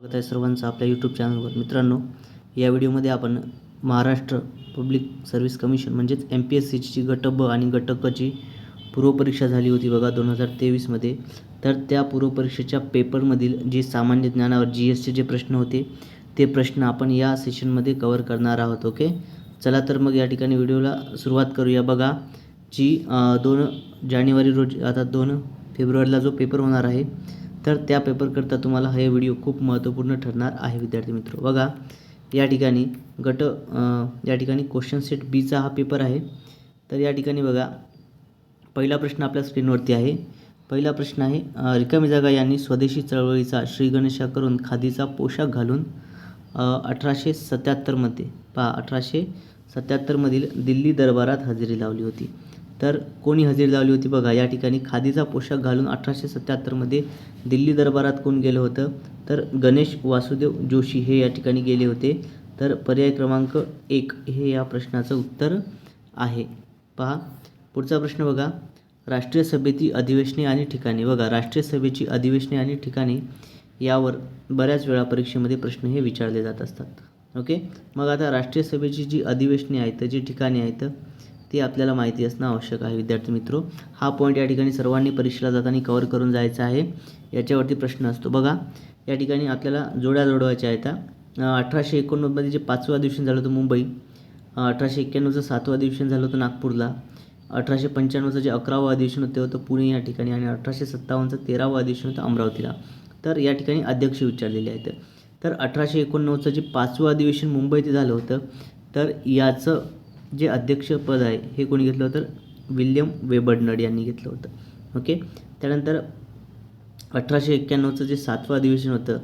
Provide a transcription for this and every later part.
स्वागत आहे सर्वांचं आपल्या यूट्यूब चॅनलवर मित्रांनो या व्हिडिओमध्ये आपण महाराष्ट्र पब्लिक सर्व्हिस कमिशन म्हणजेच एम पी एस सीची गट ब आणि गट क पूर्वपरीक्षा झाली होती बघा दोन हजार तेवीसमध्ये तर त्या पूर्वपरीक्षेच्या पेपरमधील जे सामान्य ज्ञानावर जी एसचे जे प्रश्न होते ते प्रश्न आपण या सेशनमध्ये कवर करणार आहोत ओके चला तर मग या ठिकाणी व्हिडिओला सुरुवात करूया. बघा जी दोन जानेवारी रोजी आता दोन फेब्रुवारीला जो पेपर होणार आहे तर त्या पेपरकरता तुम्हाला हे व्हिडिओ खूप महत्त्वपूर्ण ठरणार आहे विद्यार्थी मित्र. बघा या ठिकाणी गट या ठिकाणी क्वेश्चन सेट बीचा हा पेपर आहे. तर या ठिकाणी बघा पहिला प्रश्न आपल्या स्क्रीनवरती आहे. पहिला प्रश्न आहे रिकामी जागा यांनी स्वदेशी चळवळीचा श्रीगणेशा करून खादीचा पोशाख घालून अठराशे सत्याहत्तरमध्ये पहा अठराशे सत्याहत्तरमधील दिल्ली दरबारात हजेरी लावली होती. तर कोणी हजेरी लावली होती बघा. या ठिकाणी खादीचा पोशाख घालून अठराशे सत्याहत्तरमध्ये दिल्ली दरबारात कोण गेलं होतं? तर गणेश वासुदेव जोशी हे या ठिकाणी गेले होते. तर पर्याय क्रमांक एक हे या प्रश्नाचं उत्तर आहे. पहा. पुढचा प्रश्न बघा. राष्ट्रीय सभेची अधिवेशने आणि ठिकाणे. बघा राष्ट्रीय सभेची अधिवेशने आणि ठिकाणे यावर बऱ्याच वेळा परीक्षेमध्ये प्रश्न हे विचारले जात असतात. ओके? मग आता राष्ट्रीय सभेची जी अधिवेशने आहेत जी ठिकाणे आहेत ती आपल्याला माहिती असणं आवश्यक आहे विद्यार्थी मित्रो. हा पॉईंट या ठिकाणी सर्वांनी परीक्षेला जाताना कवर करून जायचा आहे. याच्यावरती प्रश्न असतो. बघा या ठिकाणी आपल्याला जोड्या जोडवायच्या आहेत अठराशे एकोणनव्वदमध्ये जे पाचव्या अधिवेशन झालं होतं मुंबई अठराशे एक्क्याण्णवचं सातवं अधिवेशन झालं होतं नागपूरला अठराशे पंच्याण्णवचं जे अकरावं अधिवेशन होतं होतं पुणे या ठिकाणी आणि अठराशे सत्तावन्नचं तेरावं अधिवेशन होतं अमरावतीला. तर या ठिकाणी अध्यक्ष विचारलेले आहेत. तर अठराशे एकोणनव्वदचं जे पाचवं अधिवेशन मुंबईत झालं होतं तर याचं जे अध्यक्षपद आहे हे कोणी घेतलं होतं? विल्यम वेबडनड यांनी घेतलं होतं. ओके? त्यानंतर अठराशे एक्क्याण्णवचं जे सातवं अधिवेशन होतं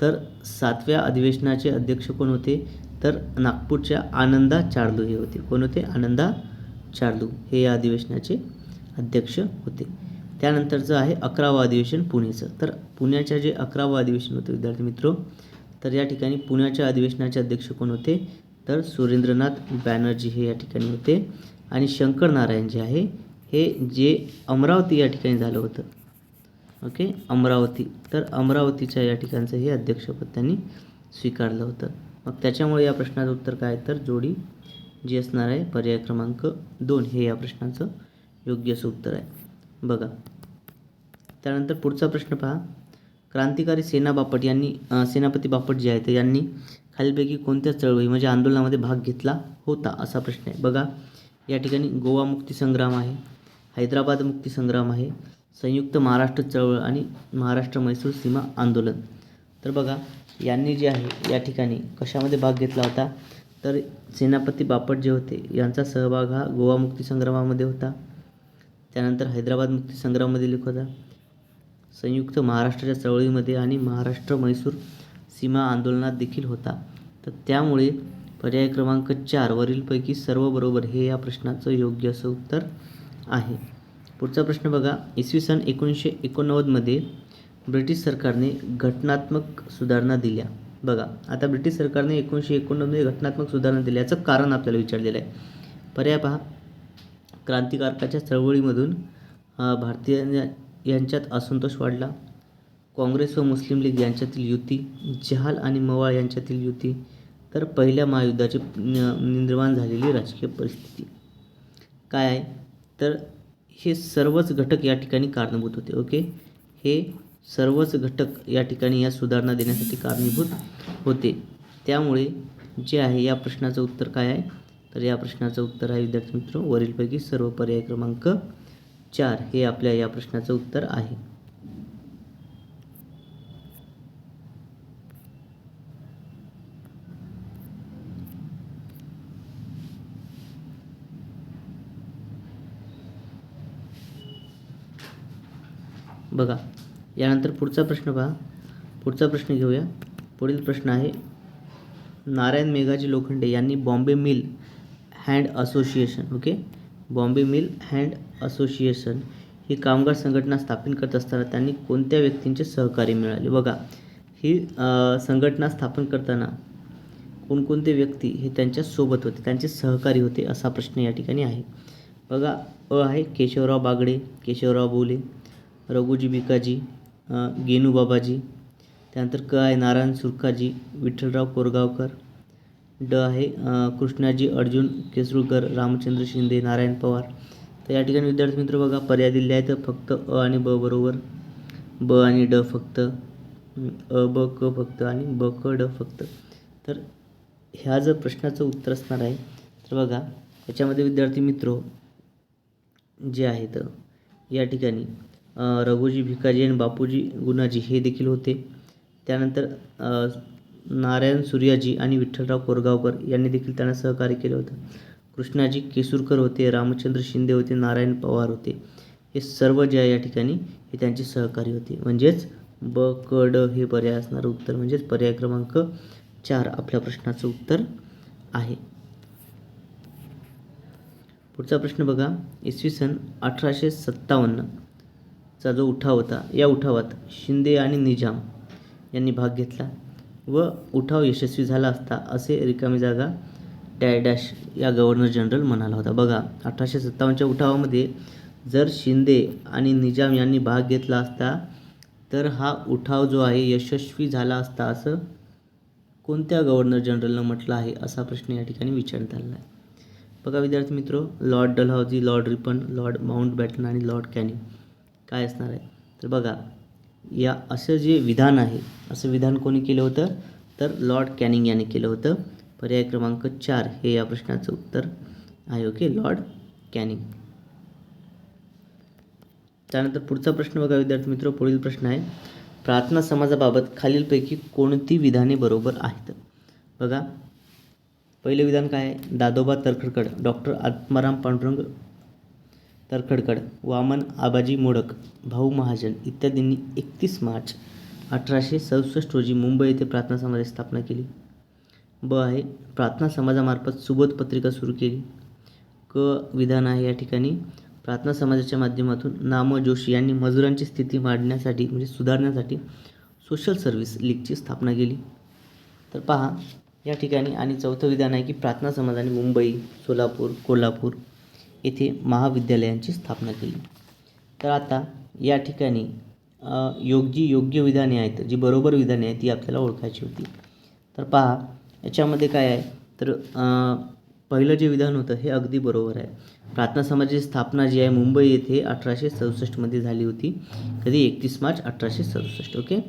तर सातव्या अधिवेशनाचे अध्यक्ष कोण होते? तर नागपूरच्या आनंदा चार्लू हे होते. कोण होते? आनंदा चार्लू हे या अधिवेशनाचे अध्यक्ष होते. त्यानंतरचं आहे अकरावं अधिवेशन पुणेचं. तर पुण्याच्या जे अकरावं अधिवेशन होतं विद्यार्थी मित्रो तर या ठिकाणी पुण्याच्या अधिवेशनाचे अध्यक्ष कोण होते? तर सुरेंद्रनाथ बॅनर्जी हे या ठिकाणी होते. आणि शंकर नारायण जे आहे हे जे अमरावती या ठिकाणी झालं होतं. ओके? अमरावती. तर अमरावतीच्या या ठिकाणचं हे अध्यक्षपद त्यांनी स्वीकारलं होतं. मग त्याच्यामुळे या प्रश्नाचं उत्तर काय? आहे तर जोडी जी असणार आहे पर्याय क्रमांक दोन हे या प्रश्नाचं योग्य असं उत्तर आहे. बघा. त्यानंतर पुढचा प्रश्न पहा. क्रांतिकारी सेना बापट यांनी सेनापती बापट जे आहेत यांनी खालीलपैकी कोणत्या चळवळी म्हणजे आंदोलनामध्ये भाग घेतला होता असा प्रश्न आहे. बघा या ठिकाणी गोवा मुक्तीसंग्राम आहे हैदराबाद मुक्तीसंग्राम आहे संयुक्त महाराष्ट्र चळवळ आणि महाराष्ट्र मैसूर सीमा आंदोलन. तर बघा यांनी जे आहे या ठिकाणी कशामध्ये भाग घेतला होता? तर सेनापती बापट जे होते यांचा सहभाग हा गोवा मुक्तीसंग्रामामध्ये होता. त्यानंतर हैदराबाद मुक्तिसंग्राममध्ये लिख होता. संयुक्त महाराष्ट्राच्या चळवळीमध्ये आणि महाराष्ट्र मैसूर सीमा आंदोलनात देखील होता. तर त्यामुळे पर्याय क्रमांक चार वरीलपैकी सर्व बरोबर हे या प्रश्नाचं योग्य असं उत्तर आहे. पुढचा प्रश्न बघा. इसवी सन एकोणीसशे एकोणनव्वदमध्ये ब्रिटिश सरकारने घटनात्मक सुधारणा दिल्या. बघा आता ब्रिटिश सरकारने एकोणीसशे एकोणनव्वदमध्ये घटनात्मक सुधारणा दिल्या याचं कारण आपल्याला विचारलेलं आहे. पर्याय पहा. क्रांतिकारकाच्या चळवळीमधून भारतीय यांच्यात असंतोष वाढला. काँग्रेस व मुस्लिम लीग यांच्यातील युती जहाल आणि मवाळ यांच्यातील युती तर पहिल्या महायुद्धाची न- निर्माण झालेली राजकीय परिस्थिती. काय आहे? तर हे सर्वच घटक या ठिकाणी कारणीभूत होते ओके? हे सर्वच घटक या ठिकाणी या सुधारणा देण्यासाठी कारणीभूत होते. त्यामुळे जे आहे या प्रश्नाचं उत्तर काय आहे? तर या प्रश्नाचं उत्तर आहे विद्यार्थी मित्र वरीलपैकी सर्व पर्याय क्रमांक चार हे आपल्या या प्रश्नाचं उत्तर आहे. बघा यानंतर पुढचा प्रश्न पहा. पुढचा प्रश्न घेऊया. पुढील प्रश्न आहे नारायण मेघाजी लोखंडे यांनी Bombay mill hand association okay? Bombay mill hand association ही कामगार संघटना स्थापन करत असताना त्यांनी कोणत्या व्यक्तींचे सहकार्य मिळाले? बघा ही संघटना स्थापन करताना कोणकोणते व्यक्ती हे त्यांच्यासोबत होते त्यांचे सहकारी होते असा प्रश्न या ठिकाणी आहे. बघा अ आहे केशवराव बागडे केशवराव बोले रघुजी भिकाजी गेनू बाबाजी त्यानंतर क आहे नारायण सुरकाजी विठ्ठलराव कोरगावकर ड आहे कृष्णाजी अर्जुन केसरूकर रामचंद्र शिंदे नारायण पवार. तर या ठिकाणी विद्यार्थी मित्र बघा पर्याय दिले आहेत. फक्त अ आणि ब बरोबर. ब आणि ड फक्त. अ ब क फक्त आणि ब क ड फक्त. तर ह्या जर प्रश्नाचं उत्तर असणार आहे तर बघा याच्यामध्ये विद्यार्थी मित्र जे आहेत या ठिकाणी रघुजी भिकाजी आणि बापूजी गुणाजी हे देखील होते. त्यानंतर नारायण सूर्याजी आणि विठ्ठलराव कोरगावकर यांनी देखील त्यांना सहकार्य केलं होतं. कृष्णाजी केसूरकर होते रामचंद्र शिंदे होते नारायण पवार होते. हे सर्व जे आहे या ठिकाणी हे त्यांचे सहकारी होते. म्हणजेच ब क ड हे पर्याय असणारं उत्तर म्हणजेच पर्याय क्रमांक चार आपल्या प्रश्नाचं उत्तर आहे. पुढचा प्रश्न बघा. इसवी सन अठराशे सत्तावन्न चा जो उठाव होता या उठावात शिंदे आणि निजाम यांनी भाग घेतला व उठाव यशस्वी झाला असता असे रिकामी जागा डॅ डॅश या गव्हर्नर जनरल म्हणाला होता. बघा अठराशे सत्तावन्नच्या उठावामध्ये जर शिंदे आणि निजाम यांनी भाग घेतला असता तर हा उठाव जो आहे यशस्वी झाला असता असं कोणत्या गव्हर्नर जनरलनं म्हटलं आहे असा प्रश्न या ठिकाणी विचारण्यात आलेला आहे. बघा विद्यार्थी मित्र Lord Dalhousie Lord Ripon Lord Mountbatten आणि लॉर्ड कॅनिंग काय असणार आहे? तर बघा या असं जे विधान आहे असं विधान कोणी केलं होतं? तर लॉर्ड कॅनिंग यांनी केलं होतं. पर्याय क्रमांक चार हे या प्रश्नाचं उत्तर आहे ओके? Lord Canning. त्यानंतर पुढचा प्रश्न बघा विद्यार्थी मित्र पुढील प्रश्न आहे. प्रार्थना समाजाबाबत खालीलपैकी कोणती विधाने बरोबर आहेत? बघा पहिलं विधान काय आहे? दादोबा तरखडकर डॉक्टर आत्माराम पांडुरंग तरखडकर वामन आबाजी मोडक भाऊ महाजन इत्यादींनी एकतीस मार्च अठराशे सदुसष्ट रोजी मुंबई येथे प्रार्थना समाजाची स्थापना केली. ब आहे प्रार्थना समाजामार्फत सुबोध पत्रिका सुरू केली. क विधान आहे या ठिकाणी प्रार्थना समाजाच्या माध्यमातून नाम जोशी यांनी मजुरांची स्थिती वाढण्यासाठी म्हणजे सुधारण्यासाठी सोशल सर्व्हिस लीगची स्थापना केली. तर पहा या ठिकाणी आणि चौथं विधान आहे की प्रार्थना समाजाने मुंबई सोलापूर कोल्हापूर येथे महाविद्यालयांची स्थापना केली. तर आता या ठिकाणी योग जी योग्य विधाने आहेत जी बरोबर विधाने आहेत ती आपल्याला ओळखायची होती. तर पहा याच्यामध्ये काय आहे? तर पहिलं जे विधान होतं हे अगदी बरोबर आहे. प्रार्थना समाजाची स्थापना जी आहे मुंबई येथे अठराशे सदुसष्टमध्ये झाली होती. कधी? एकतीस मार्च अठराशे सदुसष्ट ओके?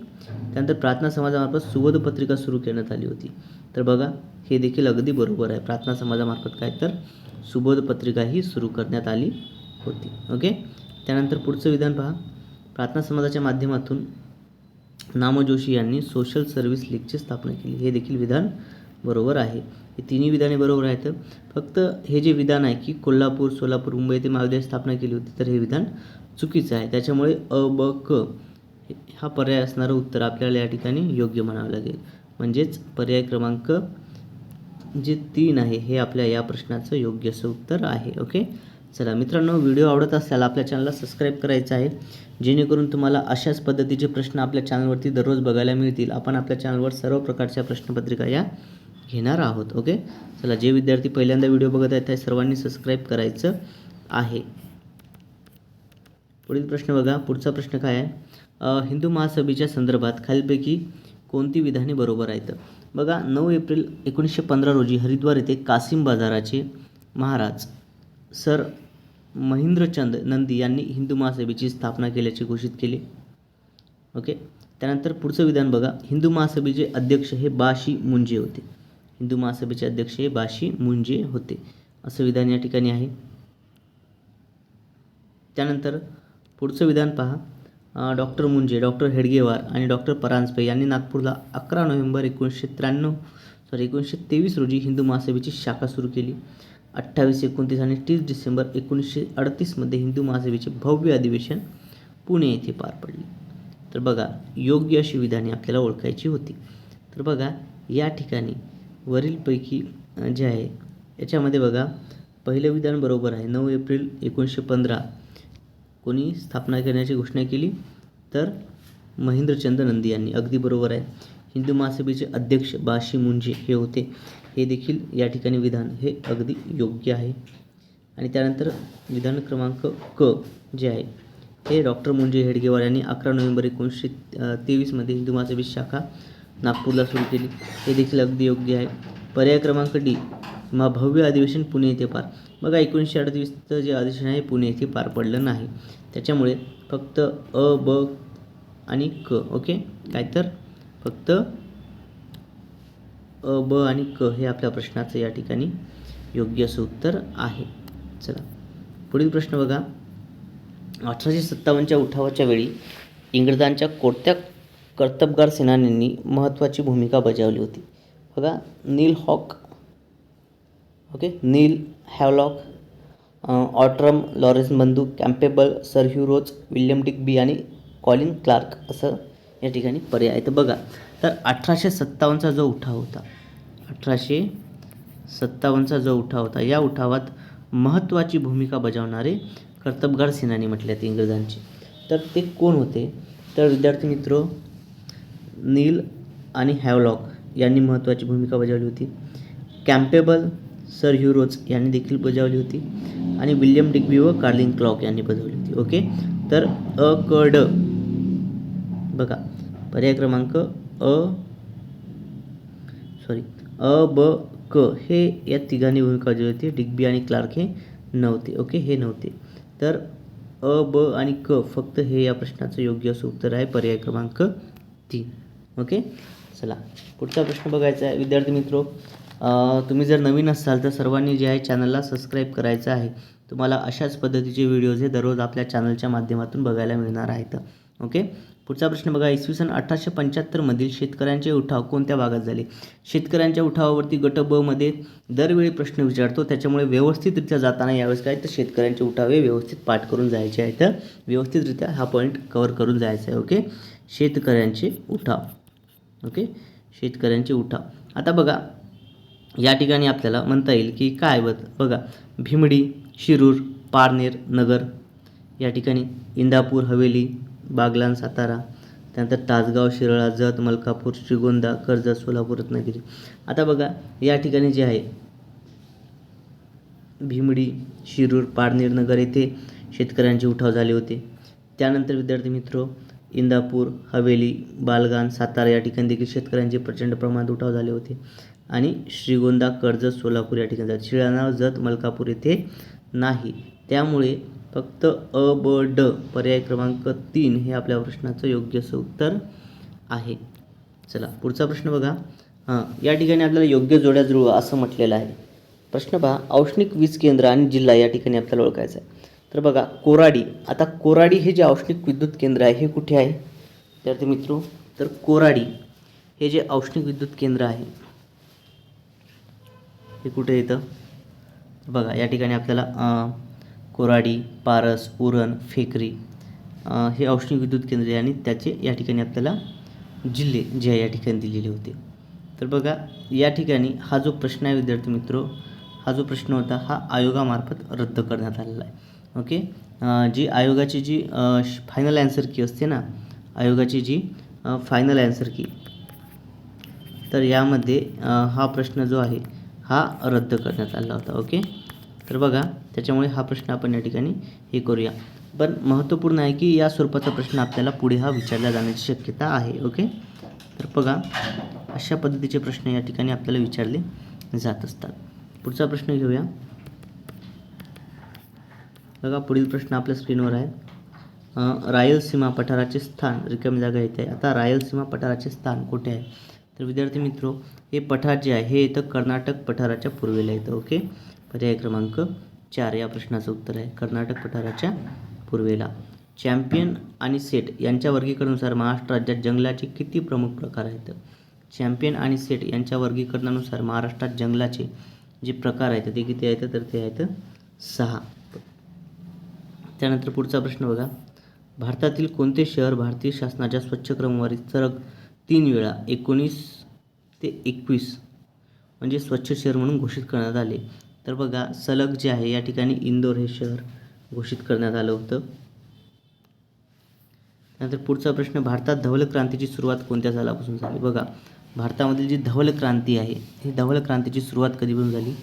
त्यानंतर प्रार्थना समाजामार्फत सुवध पत्रिका सुरू करण्यात आली होती. तर बघा हे देखील अगदी बरोबर आहे. प्रार्थना समाजामार्फत काय तर? सुबोध पत्रिका ही सुरू करण्यात आली होती ओके? त्यानंतर पुढचं विधान पहा. प्रार्थना समाजाच्या माध्यमातून नामजोशी यांनी सोशल सर्व्हिस लीगची स्थापना केली. हे देखील विधान बरोबर आहे. हे तिन्ही विधाने बरोबर आहेत. फक्त हे जे विधान आहे की कोल्हापूर सोलापूर मुंबई येथे महाविद्यालय स्थापना केली होती तर हे विधान चुकीचं आहे. त्याच्यामुळे अ ब क हा पर्याय असणारं उत्तर आपल्याला या ठिकाणी योग्य म्हणावं लागेल. म्हणजेच पर्याय क्रमांक जे तीन आहे हे आपल्या या प्रश्नाचं योग्य असं उत्तर आहे. ओके? चला मित्रांनो व्हिडिओ आवडत असल्याला आपल्या चॅनलला सबस्क्राईब करायचं आहे. जेणेकरून तुम्हाला अशाच पद्धतीचे प्रश्न आपल्या चॅनलवरती दररोज बघायला मिळतील. आपण आपल्या चॅनलवर सर्व प्रकारच्या प्रश्नपत्रिका या घेणार आहोत ओके चला जे विद्यार्थी पहिल्यांदा व्हिडिओ बघत आहेत त्या सर्वांनी सबस्क्राईब करायचं आहे. पुढील प्रश्न बघा पुढचा प्रश्न काय आहे? हिंदू महासभेच्या संदर्भात खालीलपैकी कोणती विधाने बरोबर आहेत? बघा नऊ एप्रिल एकोणीसशे पंधरा रोजी हरिद्वार येथे कासिम बाजाराचे महाराज सर महेंद्रचंद नंदी यांनी हिंदू महासभेची स्थापना केल्याचे घोषित केले. ओके त्यानंतर पुढचं विधान बघा. हिंदू महासभेचे अध्यक्ष हे बाशी मुंजे होते. हिंदू महासभेचे अध्यक्ष हे बाशी मुंजे होते. असं विधान या ठिकाणी आहे. त्यानंतर पुढचं विधान पहा. डॉक्टर मुंजे डॉक्टर हेडगेवार आणि डॉक्टर परांजपे यांनी नागपूरला अकरा नोव्हेंबर एकोणीसशे त्र्याण्णव सॉरी एकोणीसशे तेवीस रोजी हिंदू महासभेची शाखा सुरू केली. अठ्ठावीस एकोणतीस आणि तीस डिसेंबर एकोणीसशे अडतीसमध्ये हिंदू महासभेचे भव्य अधिवेशन पुणे येथे पार पडले. तर बघा योग्य अशी विधाने आपल्याला ओळखायची होती. तर बघा या ठिकाणी वरीलपैकी जे आहे याच्यामध्ये बघा पहिलं विधान बरोबर आहे. नऊ एप्रिल एकोणीसशे पंधरा. कोणी स्थापना करण्याची घोषणा केली? तर महेंद्रचंद नंदी यांनी. अगदी बरोबर आहे. हिंदू महासभेचे अध्यक्ष बाशी मुंजे हे होते. हे देखील या ठिकाणी विधान. हे अगदी योग्य आहे. आणि त्यानंतर विधान क्रमांक क जे आहे हे डॉक्टर मुंजे हेडगेवार यांनी अकरा नोव्हेंबर एकोणीसशे तेवीसमध्ये हिंदू महासभेची शाखा नागपूरला सुरू केली. हे देखील अगदी योग्य आहे. पर्याय क्रमांक डी मा भव्य अधिवेशन पुणे येथे पार. बघा एकोणीसशे अडतीसचं जे अधिवेशन आहे पुणे येथे पार पडलं नाही. त्याच्यामुळे फक्त अ ब आणि क ओके? काय तर? फक्त अ ब आणि क हे आपल्या प्रश्नाचं या ठिकाणी योग्य असं उत्तर आहे. चला. पुढील प्रश्न बघा. अठराशे सत्तावन्नच्या उठावाच्या वेळी इंग्रजांच्या कोणत्या कर्तबगार सेनानींनी महत्त्वाची भूमिका बजावली होती. बघा Neill Hawk okay Neill Havelock Outram Lawrence बंधू Campbell sir Hugh Rose William Dick बी आणि कॉलिन क्लार्क असं या ठिकाणी पर्याय आहे. तर बघा तर अठराशे सत्तावन्नचा जो उठाव होता अठराशे सत्तावन्नचा जो उठाव होता या उठावात महत्त्वाची भूमिका बजावणारे कर्तबगार सेनानी म्हटल्यात इंग्रजांचे. तर ते कोण होते? तर विद्यार्थी मित्र नील आणि हॅवलॉक यांनी महत्त्वाची भूमिका बजावली होती. कॅम्पेबल सर ह्युरोज यांनी देखील बजावली होती आणि विल्यम डिग्बी व कार्लिंग क्लॉक यांनी बजावली होती. ओके? तर अ क ड. बघा पर्याय क्रमांक अ सॉरी अ ब क हे या तिघांनी भूमिका बजावली होती. डिग्बी आणि क्लार्क हे नव्हते. ओके? हे नव्हते. तर अ ब आणि क फक्त हे या प्रश्नाचं योग्य असं उत्तर आहे. पर्याय क्रमांक तीन. ओके? चला पुढचा प्रश्न बघायचा आहे. विद्यार्थी मित्रो तुम्ही जर नवीन असाल तर सर्वांनी जे आहे चॅनलला सबस्क्राईब करायचं आहे. तुम्हाला अशाच पद्धतीचे व्हिडिओज हे दररोज आपल्या चॅनलच्या माध्यमातून बघायला मिळणार आहेत. ओके? पुढचा प्रश्न बघा. इसवी सन अठराशे पंच्याहत्तरमधील शेतकऱ्यांचे उठाव कोणत्या भागात झाले? शेतकऱ्यांच्या उठावावरती गट ब मध्ये दरवेळी प्रश्न विचारतो. त्याच्यामुळे व्यवस्थितरित्या जाताना यावेळेस काय? तर शेतकऱ्यांचे उठावे व्यवस्थित पाठ करून जायचे आहेत. तर व्यवस्थितरित्या हा पॉईंट कवर करून जायचा आहे. ओके? शेतकऱ्यांचे उठाव. ओके? शेतकऱ्यांचे उठाव आता बघा या ठिकाणी आपल्याला म्हणता येईल की काय बघ बघा भीमडी शिरूर पारनेर नगर या ठिकाणी इंदापूर हवेली बागलान सातारा त्यानंतर तासगाव शिराळा जत मलकापूर श्रीगोंदा कर्जत सोलापूर रत्नागिरी. आता बघा या ठिकाणी जे आहे भीमडी शिरूर पारनेर नगर येथे शेतकऱ्यांचे उठाव झाले होते. त्यानंतर विद्यार्थी मित्र इंदापूर हवेली बालगान सातारा या ठिकाणी देखील शेतकऱ्यांचे प्रचंड प्रमाणात उठाव झाले होते. आणि श्रीगोंदा कर्जत सोलापूर या ठिकाणी झाले शिळाणा जत मलकापूर येथे नाही. त्यामुळे फक्त अ ब ड पर्याय क्रमांक तीन हे आपल्या प्रश्नाचं योग्य असं उत्तर आहे. चला पुढचा प्रश्न बघा. हां या ठिकाणी आपल्याला योग्य जोड्या जुळवा असं म्हटलेलं आहे. प्रश्न पहा औष्णिक वीज केंद्र आणि जिल्हा या ठिकाणी आपल्याला ओळखायचा आहे. तर बघा कोराडी. आता कोराडी हे जे औष्णिक विद्युत केंद्र आहे हे कुठे आहे? विद्यार्थी मित्रो तर कोराडी हे जे औष्णिक विद्युत केंद्र आहे हे कुठे येतं? बघा या ठिकाणी आपल्याला कोराडी पारस उरण फेकरी हे औष्णिक विद्युत केंद्र आहे आणि त्याचे या ठिकाणी आपल्याला जिल्हे जे आहे या ठिकाणी दिलेले होते. तर बघा या ठिकाणी हा जो प्रश्न आहे विद्यार्थी मित्रो हा जो प्रश्न होता हा आयोगामार्फत रद्द करण्यात आलेला आहे. ओके? जी आयोगाची जी फायनल ॲन्सर की असते ना आयोगाची जी फायनल ॲन्सर की तर यामध्ये हा प्रश्न जो आहे हा रद्द करण्यात आला होता ओके? तर बघा त्याच्यामुळे हा प्रश्न आपण या ठिकाणी हे करूया. पण महत्त्वपूर्ण आहे की या स्वरूपाचा प्रश्न आपल्याला पुढे हा विचारला जाण्याची शक्यता आहे ओके? तर बघा अशा पद्धतीचे प्रश्न या ठिकाणी आपल्याला विचारले जात असतात. पुढचा प्रश्न घेऊया. बघा पुढील प्रश्न आपल्या स्क्रीनवर आहे. रायलसीमा पठाराचे स्थान रिकामी जागा येते आता रायलसीमा पठाराचे स्थान कुठे आहे? तर विद्यार्थी मित्रो हे पठार जे आहे हे येतं कर्नाटक पठाराच्या पूर्वेला येतं ओके? पर्याय क्रमांक चार या प्रश्नाचं उत्तर आहे. कर्नाटक पठाराच्या पूर्वेला. चॅम्पियन आणि सेट यांच्या वर्गीकरणानुसार महाराष्ट्र राज्यात जंगलाचे किती प्रमुख प्रकार आहेत? चॅम्पियन आणि सेट यांच्या वर्गीकरणानुसार महाराष्ट्रात जंगलाचे जे प्रकार आहेत ते किती आहेत? तर ते आहेत सहा. त्यानंतर पुढचा प्रश्न बघा. भारतातील कोणते शहर भारतीय शासनाच्या स्वच्छ क्रमवारीत सलग तीन वेळा एकोणीस ते एकवीस म्हणजे स्वच्छ शहर म्हणून घोषित करण्यात आले? तर बघा सलग जे आहे या ठिकाणी इंदोर हे शहर घोषित करण्यात आलं होतं. त्यानंतर पुढचा प्रश्न भारतात धवल क्रांतीची सुरुवात कोणत्या सालापासून झाली? बघा भारतामधील जी धवल क्रांती आहे ही धवल क्रांतीची सुरुवात कधीपासून झाली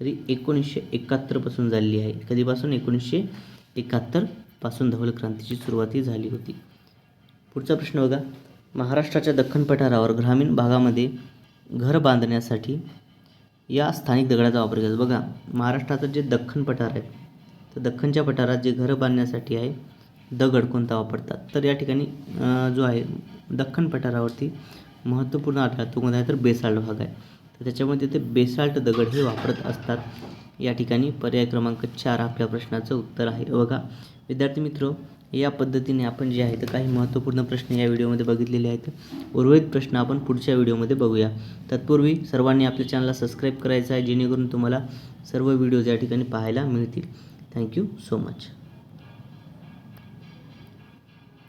तरी एकोणीसशे एकाहत्तरपासून झालेली आहे. कधीपासून? एकोणीसशे एकाहत्तरपासून धवल क्रांतीची सुरुवाती झाली होती. पुढचा प्रश्न बघा. महाराष्ट्राच्या दख्खन पठारावर ग्रामीण भागामध्ये घर बांधण्यासाठी या स्थानिक दगडाचा वापर केला बघा महाराष्ट्राचं जे दख्खन पठार आहे तर दख्खनच्या पठारात जे घरं बांधण्यासाठी आहे दगड कोणता वापरतात? तर या ठिकाणी जो आहे दख्खन पठारावरती महत्त्वपूर्ण आढळतो तो कोणता आहे? तर बेसाल्ट भाग आहे. तर त्याच्यामध्ये ते बेसाल्ट दगड हे वापरत असतात. या ठिकाणी पर्याय क्रमांक चार आपल्या प्रश्नाचं उत्तर आहे. बघा विद्यार्थी मित्र या पद्धतीने आपण जे आहेत काही महत्त्वपूर्ण प्रश्न या व्हिडिओमध्ये बघितलेले आहेत. उर्वरित प्रश्न आपण पुढच्या व्हिडिओमध्ये बघूया. तत्पूर्वी सर्वांनी आपल्या चॅनलला सबस्क्राईब करायचं आहे जेणेकरून तुम्हाला सर्व व्हिडिओज या ठिकाणी पाहायला मिळतील. Thank you so much.